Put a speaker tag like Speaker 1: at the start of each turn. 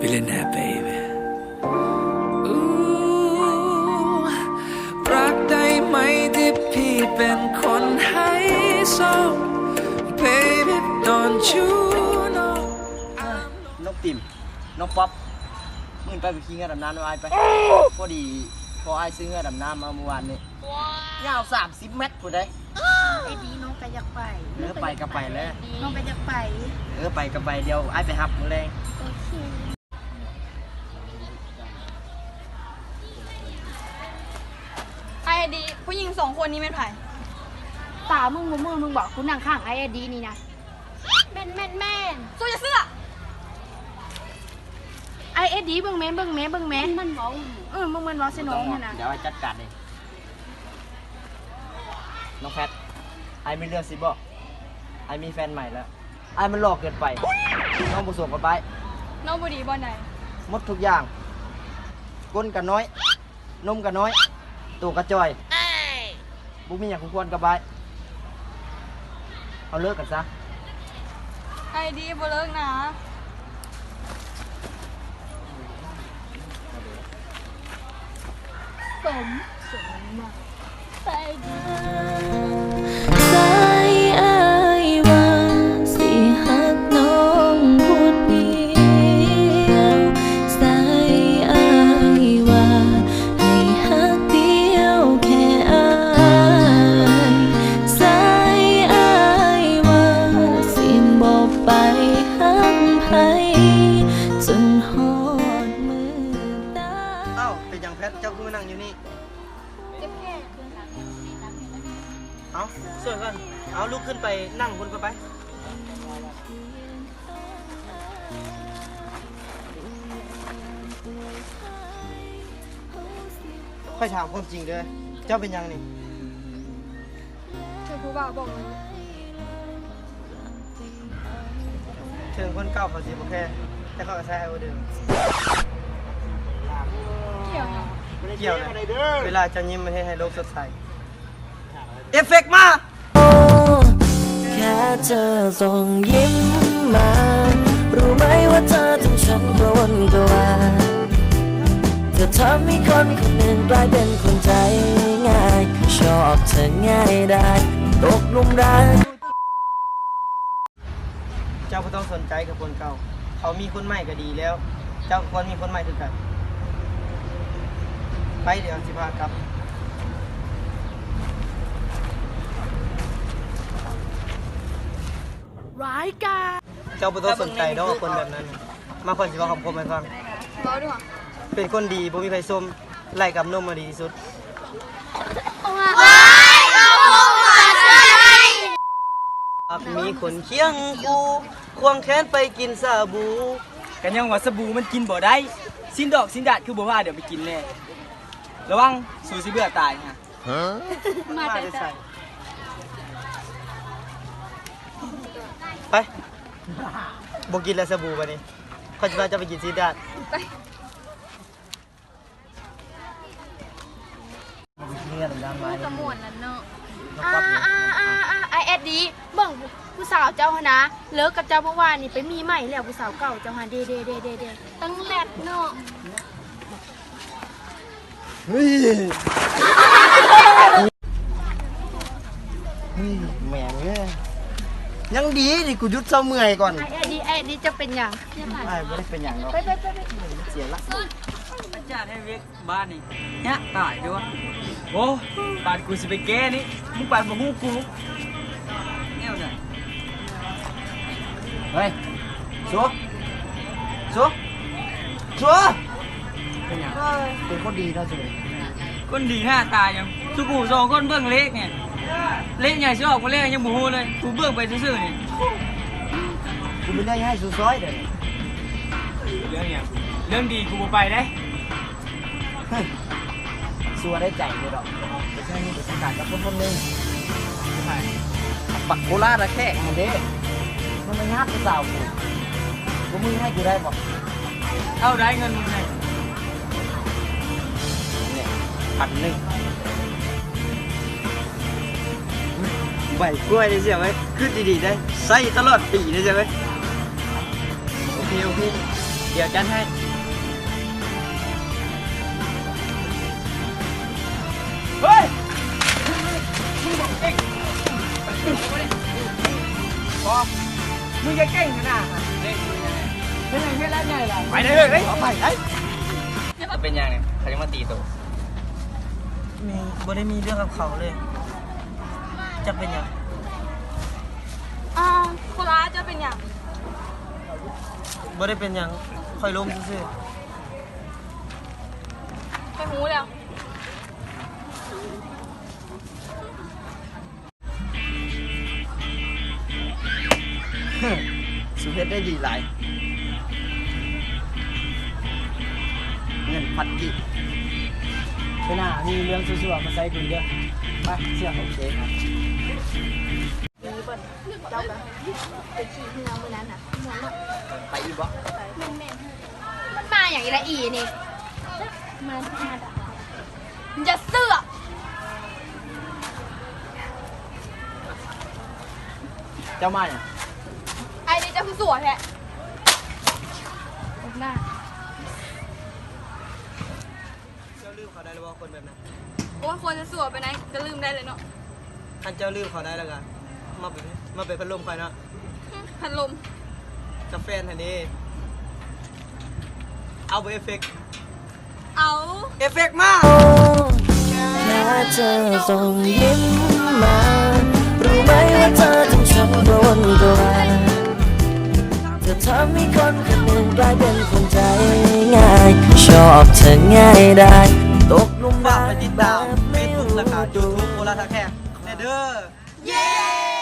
Speaker 1: We in that baby รักได้ไหมที่พี่เป็นคนให้ส่ง
Speaker 2: Baby don't you know
Speaker 3: น้องติ่มน้องป๊อปมึงไปไปขี้เงือดำน้ำน้อยไปพอดีพอไอซื้อเงือดำน้ำมาเมื่อวานนี้ยาวสามสิบเมตรผู้ใด
Speaker 4: ไอ้ดีน้องไปอยากไป
Speaker 3: เออไปก็ไปแล้ว
Speaker 4: น้องไปอยากไป
Speaker 3: เออไปก็ไปเดี๋ยวไอ้ไปหับมึงเลย
Speaker 4: โอเค
Speaker 5: สองคนนี้เป็นไผ่
Speaker 4: ตามึงมึงมึงมึงบอกคุณนั่งข้างไอ้ดีนี่นะแม่นแม่นแม่น
Speaker 5: สู้จะเสื้อ
Speaker 4: ไอ้เอ็ดดีเบิ่งแม่นเบิ่งแม่นเบิ่งแม่นมันเว้าเออมึงมันเว้าใส่น้องเนี่ยนะ
Speaker 3: เดี๋ยวไอายจัดการเองน้องแพทไอายมีเรื่องสิบอกไอายมีแฟนใหม่แล้วไอายมันหลอกเกินไป น้องบุษบกับไป
Speaker 5: น้องบุดีบอลไหน
Speaker 3: หมดทุกอย่างก้นกันน้อยนมกันน้อยตัวกระจอย บุมีอย่างคุณควรกับบายเอาเลิกกันซะ
Speaker 5: ไอดีบ่เลิกนะ
Speaker 4: สมสมมาไปดี
Speaker 6: เอ้าเป็นอย่า
Speaker 3: งแพทเจ้าคือนั่งอยู่นี่
Speaker 4: เจ็บแค่
Speaker 3: เอาส่วนกันเอาลุกขึ้นไปนั่งบนก็ไป ค่อยถามความจริงเด้อเจ้าเป็นยังนี่
Speaker 5: เธอผู้บ่าวบอกเลย
Speaker 3: เชิงคนเก่าเขาสิบ่แค่แต่เขาก็ใช้ไอ้โอเดิม
Speaker 5: เกี่ยวนะ
Speaker 3: เกี่ยวเลยเวลาจะยิ้มมันให้ให้โลกสดใส เอฟเฟกต์มา
Speaker 6: แค่เธอส่งยิ้มมา รู้ไหมว่าเธอทำฉันกระวนกระวายเธอทำให้คนคนหนึ่งกลายเป็นคนใจง่าย ชอบเธอง่ายได้ตกหลุมรัก
Speaker 3: เจ้าก็ต้องสนใจกับคนเก่า เขามีคนใหม่ก็ดีแล้ว เจ้าก็ควรมีคนใหม่คือกัน ไปเดี๋ยวสิพากลับ
Speaker 4: ร้ายกาจ
Speaker 3: เจ้าบ่ต้องสนใจเนาะคนแบบนั้น มาคนสิว่าคำคมให้ฟัง
Speaker 5: บอด้วย
Speaker 3: เป็นคนดีบ่มีไผส้มไล่กับนมมาดีที่สุด อักมีคนเคียงคู่ควงแขนไปกินสาบู
Speaker 7: กันยังว่าสบู่มันกินบ่ได้ สิ้นดอกสิ้นดาดคือบ่ว่าเดี๋ยวไปกินแน่ ระวังสูสิเบื่อตายฮะ
Speaker 4: มาแต่
Speaker 3: จะ
Speaker 4: แต่
Speaker 3: ใส่ไปบ่กินแล้วสบู่บัดนี้เขาจะว่าจะไปกินซีดาดเนื้อดำๆมา
Speaker 5: สมวนนั่นเนาะ
Speaker 4: อ่าอ่าอ่าอ่าไอเอ็ดดีเบิ่งผู้สาวเจ้าหนนะเลิกกับเจ้าเมื่อวานนี่ไปมีใหม่แล้วผู้สาวเก่าเจ้าหาเดเดเดเดเดตั้งแลดเนาะ
Speaker 3: เฮ้ยเฮ้ยแหม่งเอ้ยยังดีดิกูหยุดเศร้าเมื่อยก่อน
Speaker 4: ไอเอ็ดดีไอเอ็ดดีจะเป็นหยัง
Speaker 3: ไอ้ไม่ได้เป็นอย่างหรอก
Speaker 4: ไปไปไปไป
Speaker 3: เสียละ
Speaker 7: อาจารย์ให้เวกบ้านนี่เนี่ยตายด้วยวะโอ้ปาดกูสิไปแก้นี่มึงปาดบ่ฮู้กูแนวไหน
Speaker 3: เฮ้ยชัวชัวชัว
Speaker 7: เป็นหยัง
Speaker 3: เป็นคนดีเนาะสิ
Speaker 7: คนดีหน้าตายยังสุกูสองคนเบื้องเล็กเนี่ยเล็กใหญ่สิออกมาเล็กยังบ่ฮู้เลยกูเบื้องไปซื่อๆนี่
Speaker 3: กูไม่ได้ให้สู้ซอยเด้อ
Speaker 7: เรื่องหยังเรื่องดีกูบ่ไปได้
Speaker 3: เฮ้ยสัวได้ใจเลยดอกไม่ใช่นี่เป็นสกัดกับคนคนหนึงปักโคราชละแค่มันเด้มันไม่งัดกูสาวกูกูมึงให้กูได้บอก
Speaker 7: เท่าได้เงินมึงไง
Speaker 3: เนี่ย พันหนึ่งใบกล้วยได้ใช่ไหมขึ้นดีๆได้ใส่ตลอดปีได้ใช่ไหมโอเคโอเคเดี๋ยวจัดให้
Speaker 7: เฮ้ย
Speaker 3: พร้อม
Speaker 7: มึงจะเก่งขนาดนั้นเล่นมึงไงเป็นไงเฮ็ด
Speaker 3: ไปได้เลยเฮ้ยเอาไปไอ้เป็นยังไงเขาจะมาตีตัว
Speaker 8: มีบ่ได้มีเรื่องกับเขาเลย จะเป็นหยัง
Speaker 5: อ้าวคนร้ายจะเป็นอย่าง
Speaker 8: บ่ได้เป็นหยังคอยล้มซื่อ
Speaker 5: ไปหูแล้ว
Speaker 3: สุเพชรได้ดีหลาย เงินพันกิ
Speaker 8: ไปหน้ามีเรื่องซั่วๆมาใส่กูเด้อไปเชื่อผม
Speaker 3: โอเคครับ
Speaker 9: ดีเบิ้ลเจ้ากันไปขี่เรือมือนั้นน่ะม่วนเนาะ
Speaker 3: ไปอีกบ่
Speaker 9: มันมาอย่างอีละอีนี่มามาด่า
Speaker 5: มึงจะเสื้อ
Speaker 3: เจ้ามาเนี่ย
Speaker 5: ไอ้นี่จะคือสวยแท้
Speaker 9: ตบหน้า
Speaker 8: ลืมเขาได้หรือว่าคนแบบนั้น
Speaker 5: โอ้ยคนจะสวยไปไหนก็ลืมได้เลยเนาะ
Speaker 8: คันเจ้าลืมเขาได้แล้วกันมาเป็นมาเป็นพัดลมคอยเนาะ
Speaker 5: พัดลม
Speaker 8: กับแฟนทันนี้เอาไปเอฟเฟกต์
Speaker 5: เอา
Speaker 8: เอฟเฟกต์มา
Speaker 6: แม้เธอส่งยิ้มมา รู้ไหมว่าเธอต้องฉันโดนกว่าเธอทำให้คนคนหนึ่งกลายเป็นคนใจง่าย ชอบเธอง่ายได้ ตกหลุม
Speaker 8: ฝา
Speaker 6: รั
Speaker 8: ก
Speaker 6: ก
Speaker 8: ไปติด
Speaker 6: แบ
Speaker 8: ตาม
Speaker 6: บ
Speaker 8: เฟ
Speaker 6: ไม่
Speaker 8: ซบุ๊ก
Speaker 6: รู้
Speaker 8: และก็ยู
Speaker 6: ตัว
Speaker 8: ทูบโอลาทาแค่เด้อ
Speaker 5: เย้